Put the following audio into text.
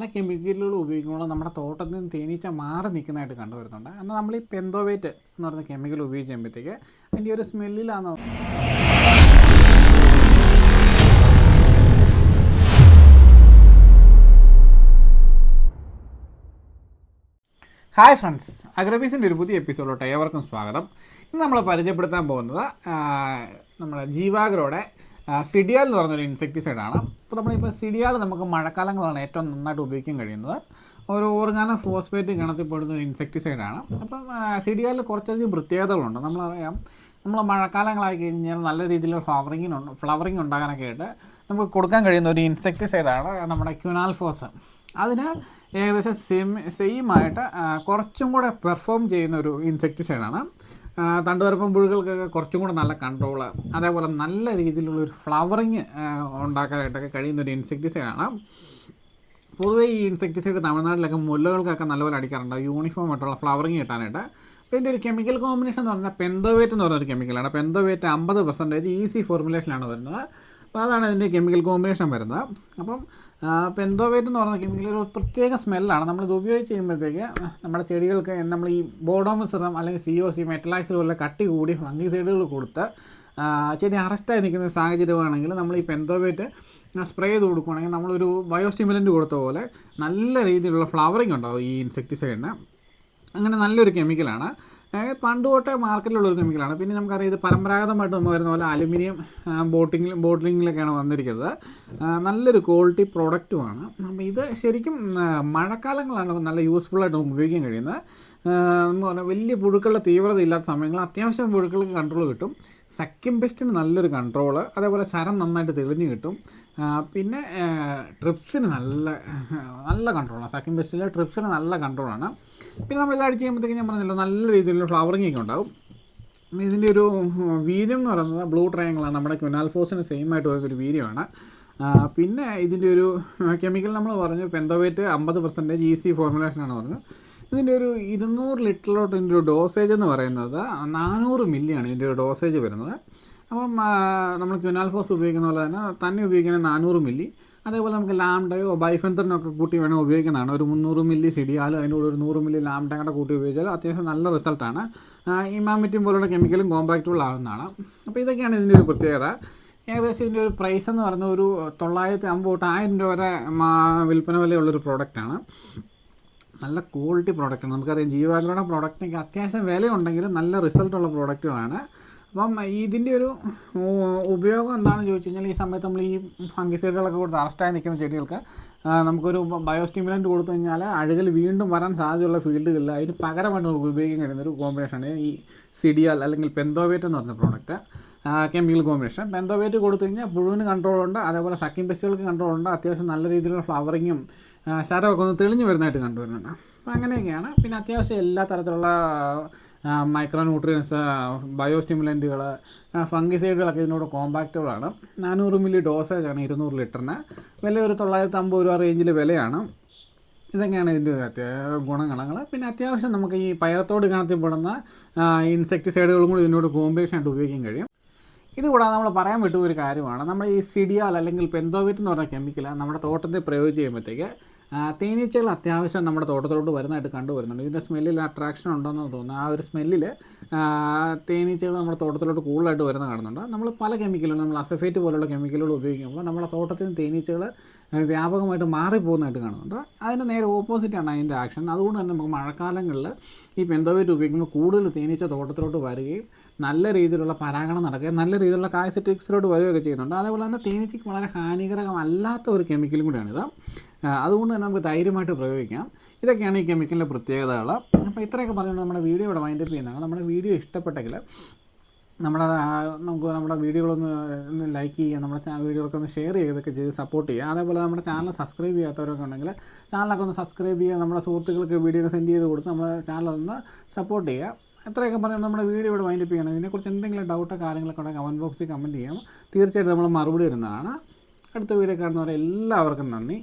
പല കെമിക്കലുകളും ഉപയോഗിക്കുമ്പോൾ നമ്മുടെ തോട്ടത്തിൽ നിന്ന് തേനീച്ച മാറി നിൽക്കുന്നതായിട്ട് കണ്ടുവരുന്നുണ്ട്. എന്നാൽ നമ്മൾ ഈ പെന്തോവേറ്റ് എന്ന് പറയുന്ന കെമിക്കൽ ഉപയോഗിച്ച് കഴിയുമ്പോഴത്തേക്ക് അതിന്റെ ഒരു സ്മെല്ലിലാണ് ഹായ് ഫ്രണ്ട്സ് അഗ്രബീസിന്റെ ഒരു പുതിയ എപ്പിസോഡിലോട്ട് ഏവർക്കും സ്വാഗതം. ഇന്ന് നമ്മൾ പരിചയപ്പെടുത്താൻ പോകുന്നത് നമ്മുടെ ജീവാഗ്രോയുടെ സിഡിയാൽ എന്ന് പറഞ്ഞൊരു ആണ്. അപ്പോൾ നമ്മളിപ്പോൾ സിഡിയാൽ നമുക്ക് മഴക്കാലങ്ങളാണ് ഏറ്റവും നന്നായിട്ട് ഉപയോഗിക്കാൻ കഴിയുന്നത് ഒരു ഓർഗാന ഫോസ്ഫേറ്റ് ഗണത്തിൽപ്പെടുന്ന ഒരു ആണ്. അപ്പം സിഡിയാലിൽ കുറച്ചധികം പ്രത്യേകതകളുണ്ട് നമ്മളറിയാം നമ്മൾ മഴക്കാലങ്ങളായി കഴിഞ്ഞാൽ നല്ല രീതിയിലുള്ള ഫ്ലവറിങ്ങിനുണ്ട് ഫ്ലവറിങ് ഉണ്ടാകാനൊക്കെ ആയിട്ട് നമുക്ക് കൊടുക്കാൻ കഴിയുന്ന ഒരു ഇൻസെക്ടിസൈഡാണ് നമ്മുടെ ക്യുനാൽഫോസ് അതിന് ഏകദേശം സെയിം സെയിം ആയിട്ട് കുറച്ചും കൂടെ പെർഫോം ചെയ്യുന്ന ഒരു ഇൻസെക്ടിസൈഡാണ് തണ്ടുപരപ്പം പുഴുകൾക്കൊക്കെ കുറച്ചും കൂടെ നല്ല കൺട്രോൾ അതേപോലെ നല്ല രീതിയിലുള്ള ഒരു ഫ്ലവറിങ് ഉണ്ടാക്കാനായിട്ടൊക്കെ കഴിയുന്ന ഒരു ഇൻസെക്ടിസൈഡാണ് പൊതുവേ ഈ ഇൻസെക്ടിസൈഡ് തമിഴ്നാട്ടിലൊക്കെ മുല്ലകൾക്കൊക്കെ നല്ലപോലെ അടിക്കാറുണ്ട്. യൂണിഫോം ആയിട്ടുള്ള ഫ്ലവറിങ് കിട്ടാനായിട്ട്. ഇതിന്റെ ഒരു കെമിക്കൽ കോമ്പിനേഷൻ എന്ന് പറഞ്ഞാൽ പെന്തോവേറ്റ് എന്ന് പറഞ്ഞൊരു കെമിക്കലാണ് പെന്തോവേറ്റ് അമ്പത് പെർസെന്റേജ് ഈസി ഫോർമുലേഷനാണ് വരുന്നത്. അപ്പോൾ അതാണ് അതിന്റെ കെമിക്കൽ കോമ്പിനേഷൻ വരുന്നത്. അപ്പം പെന്തോവേറ്റ് എന്ന് പറയുന്ന കെമിക്കൽ ഒരു പ്രത്യേക സ്മെല്ലാണ് നമ്മളിത് ഉപയോഗിച്ച് കഴിയുമ്പോഴത്തേക്ക് നമ്മുടെ ചെടികൾക്ക് നമ്മൾ ഈ ബോഡോമിസിറം അല്ലെങ്കിൽ സി ഒ സി മെറ്റലൈസർ പോലെ കട്ടി കൂടി ഫംഗിസൈഡുകൾ കൊടുത്ത് ആ, ചെടി അറസ്റ്റായി നിൽക്കുന്ന ഒരു സാഹചര്യമാണെങ്കിൽ നമ്മൾ ഈ പെന്തോവേറ്റ് സ്പ്രേ ചെയ്ത് കൊടുക്കുകയാണെങ്കിൽ നമ്മളൊരു ബയോസ്റ്റിമുലന്റ് കൊടുത്ത പോലെ നല്ല രീതിയിലുള്ള ഫ്ലവറിങ് ഉണ്ടാവും ഈ ഇൻസെക്ടിസൈഡിന് അങ്ങനെ നല്ലൊരു കെമിക്കലാണ് പണ്ട് തൊട്ടേ മാർക്കറ്റിലുള്ള ഒരു കെമിക്കലാണ് പിന്നെ നമുക്കറിയാം ഇത് പരമ്പരാഗതമായിട്ട് നമ്മൾ വരുന്ന പോലെ അലുമിനിയം ബോട്ടിങ്ങിൽ ബോട്ടിലിങ്ങിലൊക്കെയാണ് വന്നിരിക്കുന്നത്. നല്ലൊരു ക്വാളിറ്റി പ്രോഡക്റ്റുമാണ് അപ്പം ഇത് ശരിക്കും മഴക്കാലങ്ങളാണ് നല്ല യൂസ്ഫുള്ളായിട്ട് നമുക്ക് ഉപയോഗിക്കാൻ കഴിയുന്നത്. നമുക്ക് പറഞ്ഞാൽ വലിയ പുഴുക്കളുടെ തീവ്രത ഇല്ലാത്ത സമയങ്ങളിൽ അത്യാവശ്യം പുഴുക്കൾക്ക് കൺട്രോൾ കിട്ടും. സക്കിം പെസ്റ്റിന് നല്ലൊരു കൺട്രോൾ അതേപോലെ ശരം നന്നായിട്ട് തെളിഞ്ഞ് കിട്ടും. പിന്നെ ട്രിപ്സിന് നല്ല നല്ല കൺട്രോളാണ് സക്കിം പെസ്റ്റിലെ ട്രിപ്സിന് നല്ല കൺട്രോളാണ് പിന്നെ നമ്മൾ ഇത് അടിച്ച് ഞാൻ പറഞ്ഞല്ലോ നല്ല രീതിയിലുള്ള ഫ്ലവറിംഗ് ഒക്കെ ഉണ്ടാവും. ഇതിന്റെ ഒരു വീര്യം എന്ന് പറയുന്നത് ബ്ലൂ ട്രയാങ്കിളാണ് നമ്മുടെ ക്യുനാൽഫോസിന് സെയിം ആയിട്ട് വരുന്നൊരു വീര്യമാണ് പിന്നെ ഇതിന്റെ ഒരു കെമിക്കൽ നമ്മൾ പറഞ്ഞു പെന്തോവേറ്റ് അമ്പത് പെർസെന്റേജ് ഈസി ഫോർമുലേഷനാണ് പറഞ്ഞത്. ഇതിന്റെ ഒരു ഇരുന്നൂറ് ലിറ്ററിലോട്ട് ഇതിന്റെ ഒരു ഡോസേജ് എന്ന് പറയുന്നത് നാനൂറ് മില്ലിയാണ് ഇതിന്റെ ഒരു ഡോസേജ് വരുന്നത്. അപ്പം നമ്മൾ ക്യുനാൽഫോസ് ഉപയോഗിക്കുന്ന പോലെ തന്നെ തന്നെ ഉപയോഗിക്കുന്ന നാനൂറ് മില്ലി. അതേപോലെ നമുക്ക് ലാംഡയോ ബൈഫെൻതറിനൊക്കെ കൂട്ടി വേണം ഉപയോഗിക്കുന്നതാണ്. ഒരു മുന്നൂറ് മില്ലി സിഡിയാൽ കൂടെ ഒരു നൂറ് മില്ലി ലാംഡ കൂടെ കൂട്ടി ഉപയോഗിച്ചാൽ അത്യാവശ്യം നല്ല റിസൾട്ടാണ്. ഇമാമിറ്റിൻ പോലുള്ള കെമിക്കലും കോമ്പാക്റ്റബിൾ ആകുന്നതാണ് അപ്പോൾ ഇതൊക്കെയാണ് ഇതിന്റെ ഒരു പ്രത്യേകത. ഏകദേശം ഇതിന്റെ ഒരു പ്രൈസ് എന്ന് പറയുന്നത് ഒരു തൊള്ളായിരത്തി അമ്പത് തൊട്ട് ആയിരം രൂപ വരെ വിൽപ്പന വിലയുള്ളൊരു പ്രോഡക്റ്റാണ് നല്ല ക്വാളിറ്റി പ്രോഡക്റ്റാണ് നമുക്കറിയാം ജീവാഗ്രോയുടെ പ്രോഡക്റ്റിനൊക്കെ അത്യാവശ്യം വിലയുണ്ടെങ്കിലും നല്ല റിസൾട്ടുള്ള പ്രോഡക്റ്റുകളാണ് അപ്പം ഇതിന്റെ ഒരു ഉപയോഗം എന്താണെന്ന് ചോദിച്ചു കഴിഞ്ഞാൽ ഈ സമയത്ത് നമ്മൾ ഈ ഫംഗിസൈഡുകളൊക്കെ കൊടുത്ത് അറസ്റ്റായി നിൽക്കുന്ന ചെടികൾക്ക് നമുക്കൊരു ബയോസ്റ്റിമുലന്റ് കൊടുത്തു കഴിഞ്ഞാൽ അഴുകൽ വീണ്ടും വരാൻ സാധ്യതയുള്ള ഫീൽഡുകളിൽ അതിന് പകരമായിട്ട് നമുക്ക് ഉപയോഗിക്കാൻ കഴിയുന്ന ഒരു കോമ്പിനേഷനാണ് ഈ സിഡിയാൽ അല്ലെങ്കിൽ പെന്തോവേറ്റ് എന്ന് പറഞ്ഞ പ്രോഡക്റ്റ് കെമിക്കൽ കോമ്പിനേഷൻ പെന്തോവേറ്റ് കൊടുത്തു കഴിഞ്ഞാൽ പുഴുവിന് കൺട്രോളുണ്ട് അതേപോലെ സക്കിംഗ് പെസ്റ്റുകൾക്ക് കൺട്രോൾ ഉണ്ട്. അത്യാവശ്യം നല്ല രീതിയിലുള്ള ഫ്ലവറിങ്ങും ശരമൊക്കെ ഒന്ന് തെളിഞ്ഞു വരുന്നതായിട്ട് കണ്ടുവരുന്നുണ്ട് അപ്പോൾ അങ്ങനെയൊക്കെയാണ്. പിന്നെ അത്യാവശ്യം എല്ലാ തരത്തിലുള്ള മൈക്രോ ന്യൂട്രിയൻസ് ബയോ സ്റ്റിമുലന്റുകൾ ഫംഗിസൈഡുകളൊക്കെ ഇതിനോട് കോമ്പാക്റ്റബിളാണ് നാനൂറ് മില്ലി ഡോസേജ് ആണ് ഇരുന്നൂറ് ലിറ്ററിന്. വില ഒരു തൊള്ളായിരത്തി അമ്പത് രൂപ റേഞ്ചിൽ വിലയാണ്. ഇതൊക്കെയാണ് ഇതിന്റെ അത്യാ ഗുണഗണങ്ങൾ പിന്നെ അത്യാവശ്യം നമുക്ക് ഈ പയറത്തോട് ഗണത്തിൽപ്പെടുന്ന ഇൻസെക്ടിസൈഡുകളും കൂടി ഇതിനോട് കോമ്പിനേഷൻ ആയിട്ട് ഉപയോഗിക്കാൻ കഴിയും. ഇതുകൂടാതെ നമ്മൾ പറയാൻ വിട്ടു ഒരു കാര്യമാണ്. നമ്മൾ ഈ സിഡിയാൽ അല്ലെങ്കിൽ പെന്തോവിറ്റ് എന്ന് പറഞ്ഞ കെമിക്കൽ നമ്മുടെ തോട്ടത്തിൽ പ്രയോഗിച്ച് ചെയ്യുമ്പോഴത്തേക്ക് തേനീച്ചകൾ അത്യാവശ്യം നമ്മുടെ തോട്ടത്തിലോട്ട് വരുന്നതായിട്ട് കണ്ടുവരുന്നുണ്ട്. ഇതിന്റെ സ്മെല്ലിൽ അട്രാക്ഷൻ ഉണ്ടെന്ന് തോന്നുന്നു. ആ ഒരു സ്മെല്ലിൽ തേനീച്ചകൾ നമ്മുടെ തോട്ടത്തിലോട്ട് കൂടുതലായിട്ട് വരുന്ന കാണുന്നുണ്ട്. നമ്മൾ പല കെമിക്കലുകളും നമ്മൾ അസഫേറ്റ് പോലുള്ള കെമിക്കലുകൾ ഉപയോഗിക്കുമ്പോൾ നമ്മുടെ തോട്ടത്തിൽ തേനീച്ചകൾ വ്യാപകമായിട്ട് മാറിപ്പോകുന്നതായിട്ട് കാണുന്നുണ്ട്. അതിന്റെ നേരെ ഓപ്പോസിറ്റാണ് അതിന്റെ ആക്ഷൻ. അതുകൊണ്ട് തന്നെ നമുക്ക് മഴക്കാലങ്ങളിൽ ഈ പെന്തോവേറ്റ് ഉപയോഗിക്കുമ്പോൾ കൂടുതൽ തേനീച്ച തോട്ടത്തിലോട്ട് വരികയും നല്ല രീതിയിലുള്ള പരാഗണം നടക്കുകയും നല്ല രീതിയിലുള്ള കായസെറ്റിക്സിലോട്ട് വരികയൊക്കെ ചെയ്യുന്നുണ്ട്. അതേപോലെ തന്നെ തേനീച്ചയ്ക്ക് വളരെ ഹാനികരമല്ലാത്ത ഒരു കെമിക്കലും കൂടിയാണിത്. അതുകൊണ്ട് തന്നെ നമുക്ക് ധൈര്യമായിട്ട് പ്രയോഗിക്കാം. ഇതൊക്കെയാണ് ഈ കെമിക്കലിന്റെ പ്രത്യേകതകൾ. അപ്പോൾ ഇത്രയൊക്കെ പറഞ്ഞുകൊണ്ട് നമ്മുടെ വീഡിയോ ഇവിടെ വൈൻഡപ്പ് ചെയ്യുന്നതാണ്. നമ്മുടെ വീഡിയോ ഇഷ്ടപ്പെട്ടെങ്കിൽ നമ്മുടെ നമുക്ക് നമ്മുടെ വീഡിയോകളൊന്ന് ലൈക്ക് ചെയ്യുക നമ്മുടെ വീഡിയോകളൊക്കെ ഒന്ന് ഷെയർ ചെയ്തൊക്കെ ചെയ്ത് സപ്പോർട്ട് ചെയ്യുക. അതേപോലെ നമ്മുടെ ചാനൽ സബ്സ്ക്രൈബ് ചെയ്യാത്തവരൊക്കെ ഉണ്ടെങ്കിൽ ചാനലൊക്കെ ഒന്ന് സബ്സ്ക്രൈബ് ചെയ്യുക നമ്മുടെ സുഹൃത്തുക്കൾക്ക് വീഡിയോ സെൻഡ് ചെയ്ത് കൊടുത്ത് നമ്മുടെ ചാനലൊന്ന് സപ്പോർട്ട് ചെയ്യുക. എത്രയൊക്കെ പറയുന്നത് നമ്മുടെ വീഡിയോ ഇവിടെ വൈൻഡപ്പ് ചെയ്യണം ഇതിനെക്കുറിച്ച് എന്തെങ്കിലും ഡൗട്ടോ കാര്യങ്ങളൊക്കെ ഉണ്ടെങ്കിൽ കമന്റ് ബോക്സിൽ കമന്റ് ചെയ്യാം. തീർച്ചയായിട്ടും നമ്മൾ മറുപടി വരുന്നതാണ് അടുത്ത വീഡിയോ കാണുന്നവരെ എല്ലാവർക്കും നന്ദി.